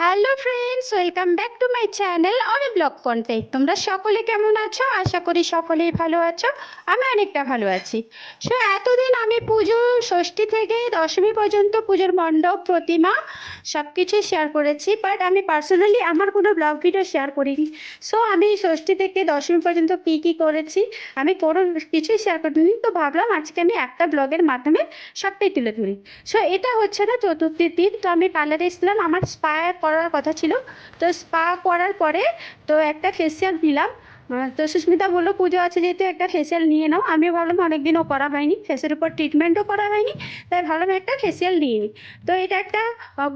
Hello friends welcome back to my channel অনেক blog content তোমরা সকলে কেমন আছো? আশা করি সকলেই ভালো আছো। আমি অনেকটা ভালো আছি। সো এতদিন আমি পুজো ষষ্ঠী থেকে দশমী পর্যন্ত পুজোর মণ্ডপ, প্রতিমা সব কিছুই শেয়ার করেছি বাট আমি পার্সোনালি আমার কোনো ব্লগ ভিডিও শেয়ার করিনি। সো আমি ষষ্ঠী থেকে দশমী পর্যন্ত কী কী করেছি, আমি কোনো কিছুই শেয়ার করিনি। তো ভাবলাম আজকে আমি একটা ব্লগের মাধ্যমে সবটাই তুলে ধরি। সো এটা হচ্ছে না চতুর্থীর দিন, তো আমি পার্লারে এসেছিলাম, আমার স্পা করার কথা ছিল। তো স্পা করার পরে তো একটা ফেসিয়াল নিলাম। তো সুস্মিতা বলল, পুজো আছে যেহেতু একটা ফেসিয়াল নিয়ে নাও। আমিও ভাবলাম অনেকদিনও করা হয়নি। ফেসের উপর ট্রিটমেন্টও করা হয়নি। তাই ভাবলাম একটা ফেসিয়াল নিয়ে নিই তো এটা একটা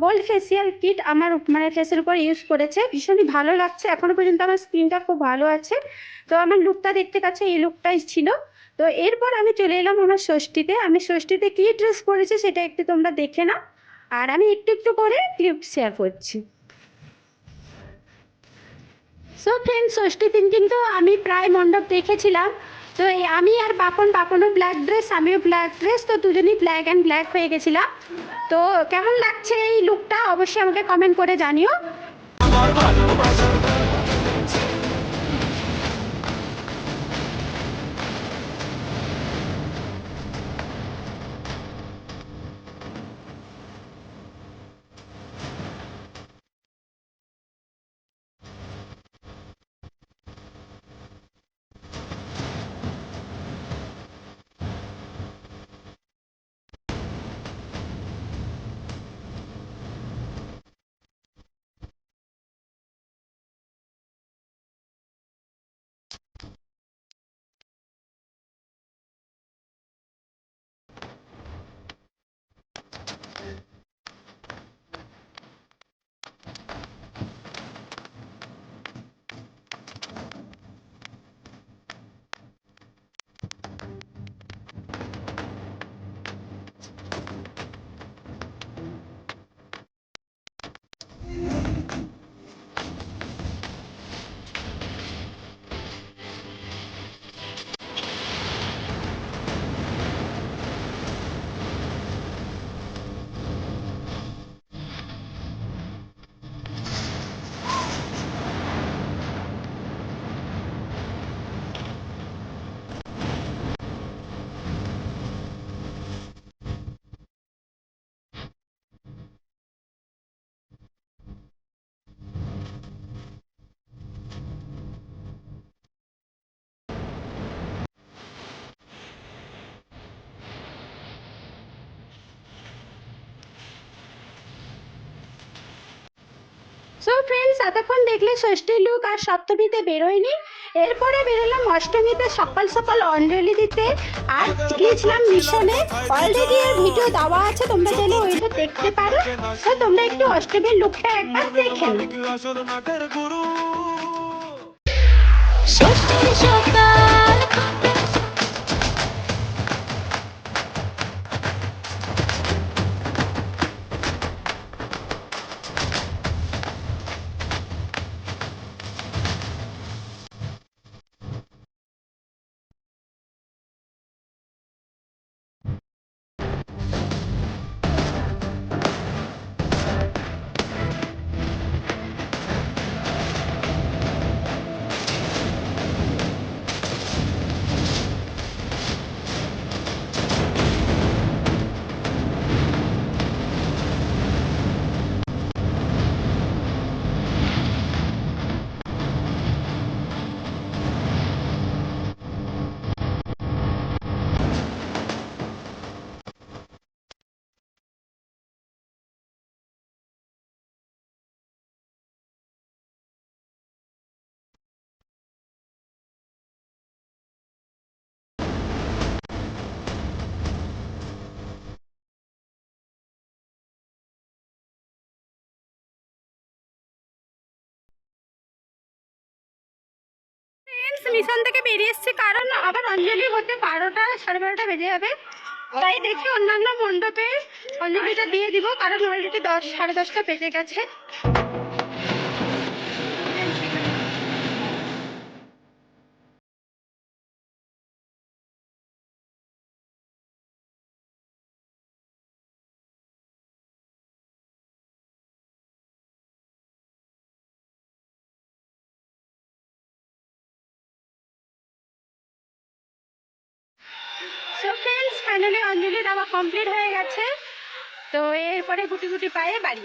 গোল্ড ফেসিয়াল কিট আমার মানে ফেসের উপর ইউজ করেছে। ভীষণই ভালো লাগছে। এখনও পর্যন্ত আমার স্কিনটা খুব ভালো আছে। তো আমার লুকটা দেখতে কাছে এই লুকটাই ছিল। তো এরপর আমি চলে এলাম আমার ষষ্ঠীতে। আমি ষষ্ঠীতে কী ড্রেস পরেছি সেটা একটু তোমরা দেখে নাও। আর আমি একটু একটু করে ক্লিপ শেয়ার করছি। সো ফ্রেন্ড ষষ্ঠী দিন কিন্তু আমি প্রায় মণ্ডপ দেখেছিলাম। তো আমি আর বাপন, বাপনও ব্ল্যাক ড্রেস আমিও ব্ল্যাক ড্রেস তো দুজনই ব্ল্যাক অ্যান্ড ব্ল্যাক হয়ে গেছিলাম। তো কেমন লাগছে এই লুকটা অবশ্যই আমাকে কমেন্ট করে জানিও। সো ফ্রেন্ডস এতক্ষণ দেখলে ষষ্ঠী লুক আর সপ্তমীতে বেরোয়নি। এরপরে বেরোলাম অষ্টমীতে সকাল সকাল অঞ্জলি দিতে। আর গিয়েছিলাম মিশনে। অলরেডি এর ভিডিও দেওয়া আছে, তোমরা চাইলে ওইটা দেখতে পারো। তো তোমরা একটু অষ্টমীর লুকটা একবার দেখে ষষ্ঠীর সকাল। মিশন থেকে বেরিয়ে এসছি, কারণ আবার অঞ্জলি হতে বারোটা সাড়ে বারোটা বেজে যাবে। তাই দেখি অন্যান্য মণ্ডপে অঞ্জলিটা দিয়ে দিব, কারণ অলরেডি দশ, সাড়ে দশটা বেজে গেছে। ফাইনালি অঞ্জলি দেওয়া কমপ্লিট হয়ে গেছে তো এরপরে গুটি গুটি পায়ে বাড়ি।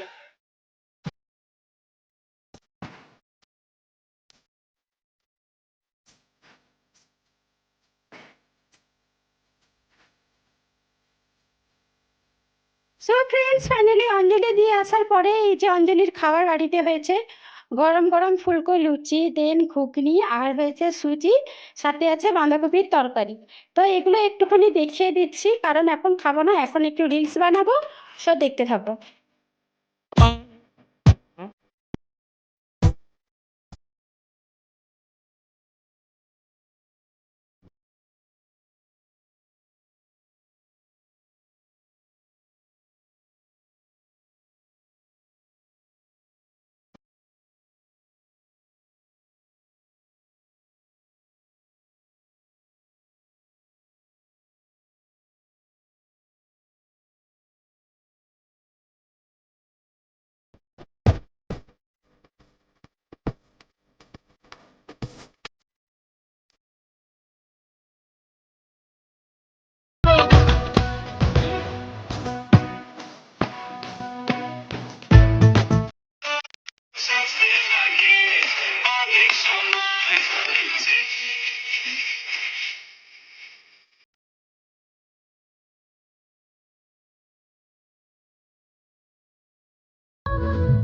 সো ফ্রেন্ডস ফাইনালি অঞ্জলি দিয়ে আসার পরে এই যে অঞ্জলির খাবার বাড়িতে হয়েছে গরম গরম ফুলকো লুচি, দেন ঘুগনি, আর হয়েছে সুজি, সাথে আছে বাঁধাকপির তরকারি। তো এগুলো একটুখানি দেখিয়ে দিচ্ছি, কারণ এখন খাব না, এখন একটু রিলস বানাবো সব দেখতে থাকো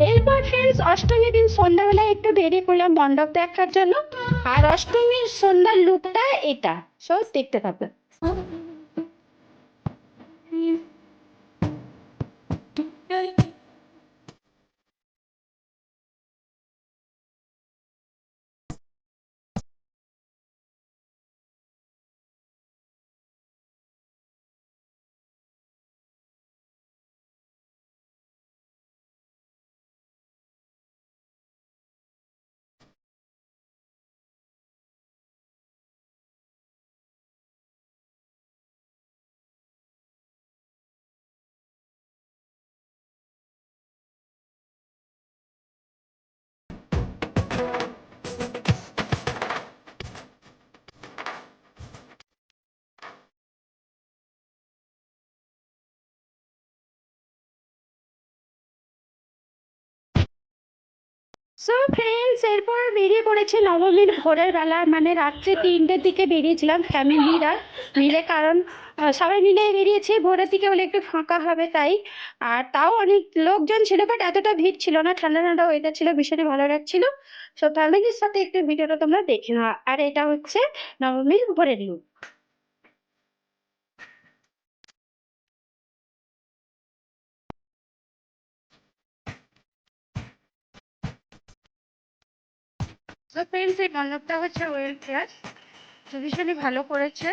এরপর ফ্রেন্ডস অষ্টমীর দিন সন্ধ্যাবেলা একটু দেরি করলাম মণ্ডপ দেখার জন্য। আর অষ্টমীর সন্ধ্যার লুকটা এটা। সো দেখতে থাকবে সো ফ্রেন্ডস এরপর বেরিয়ে পড়েছে নবমীর ভোরের বেলা মানে রাত্রে তিনটের দিকে বেরিয়েছিলাম ফ্যামিলিরা মিলে, কারণ সবাই মিলে বেরিয়েছি, ভোরের দিকে হলে একটু ফাঁকা হবে তাই। আর তাও অনেক লোকজন ছিল বাট এতটা ভিড় ছিল না। ঠান্ডা ঠান্ডা ওয়েদার ছিল, ভীষণই ভালো লাগছিল। সো ফ্যামিলির সাথে একটু ভিডিওটা তোমরা দেখে নাও। আর এটা হচ্ছে নবমীর ভোরের লুক তো ফ্রেন্ডস এই মণ্ডপটা হচ্ছে তো ভীষণই ভালো করেছে।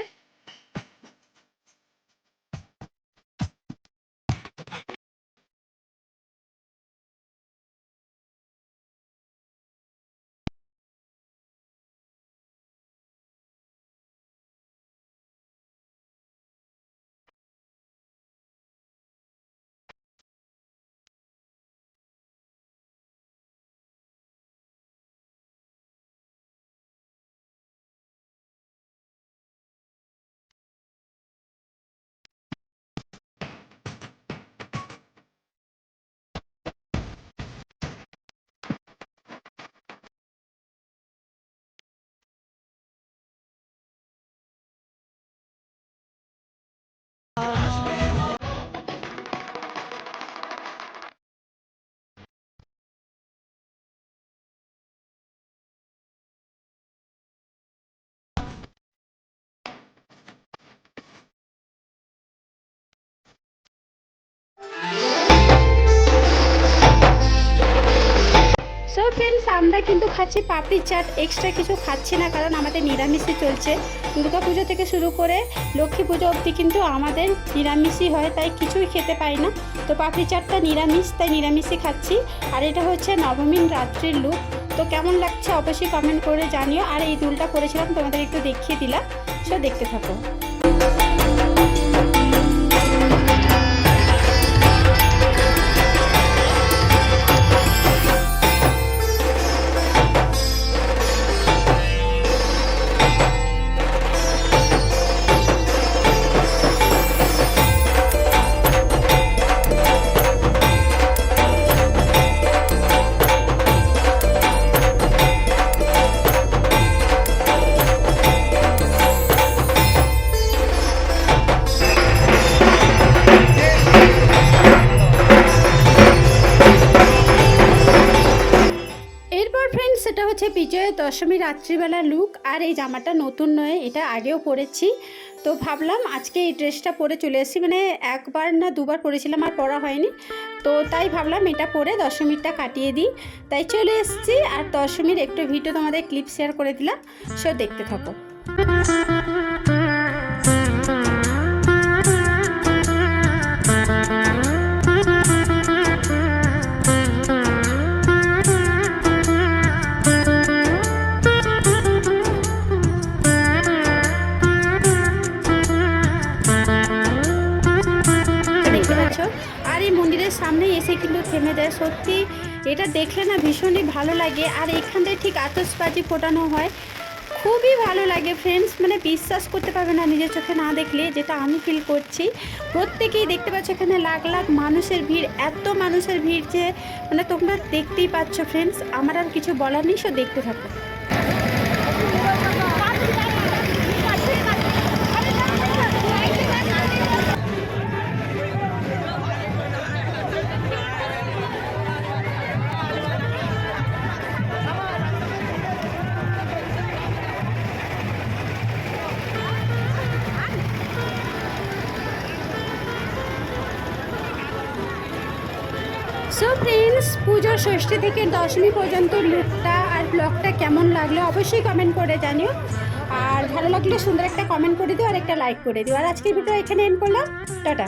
আমরা কিন্তু খাচ্ছি পাপড়ি চাট এক্সট্রা কিছু খাচ্ছি না কারণ আমাদের নিরামিষই চলছে। দুর্গা পুজো থেকে শুরু করে লক্ষ্মী পুজো অবধি কিন্তু আমাদের নিরামিষই হয়, তাই কিছুই খেতে পাই না। তো পাপড়ি চাটটা নিরামিষ, তাই নিরামিষই খাচ্ছি। আর এটা হচ্ছে নবমীর রাত্রির লুক। তো কেমন লাগছে অবশ্যই কমেন্ট করে জানিও। আর এই দুলটা করেছিলাম তোমাদের একটু দেখিয়ে দিলাম। সো দেখতে থাকো। দশমী রাত্রিবেলা লুক আর এই জামাটা নতুন নয়, এটা আগেও পরেছি। তো ভাবলাম আজকে এই ড্রেসটা পরে চলে এসেছি মানে একবার না দুবার পরেছিলাম আর পরা হয়নি। তো তাই ভাবলাম এটা পরে দশমীরটা কাটিয়ে দিই। তাই চলে এসেছি আর দশমীর একটু ভিডিও তোমাদের ক্লিপ শেয়ার করে দিলাম সে দেখতে থাকো। এটা দেখলে না ভীষণই ভালো লাগে। আর এখান এখানটায় ঠিক আতসবাজি ফোটানো হয়। খুবই ভালো লাগে ফ্রেন্ডস মানে বিশ্বাস করতে পারবে না নিজের চোখে না দেখলে যেটা আমি ফিল করছি। প্রত্যেকেই দেখতে পাচ্ছ এখানে লাখ লাখ মানুষের ভিড়, এত মানুষের ভিড় যে মানে তোমরা দেখতেই পাচ্ছ ফ্রেন্ডস আমার আর কিছু বলার নেই, সো দেখতে থাকো। ফ্রেন্ডস পুজো ষষ্ঠী থেকে দশমী পর্যন্ত লুকটা আর ব্লগটা কেমন লাগল অবশ্যই কমেন্ট করে জানিও। আর ভালো লাগলে সুন্দর একটা কমেন্ট করে দিও আর একটা লাইক করে দিও। আর আজকের ভিডিও এখানে এন্ড করলাম। টাটা।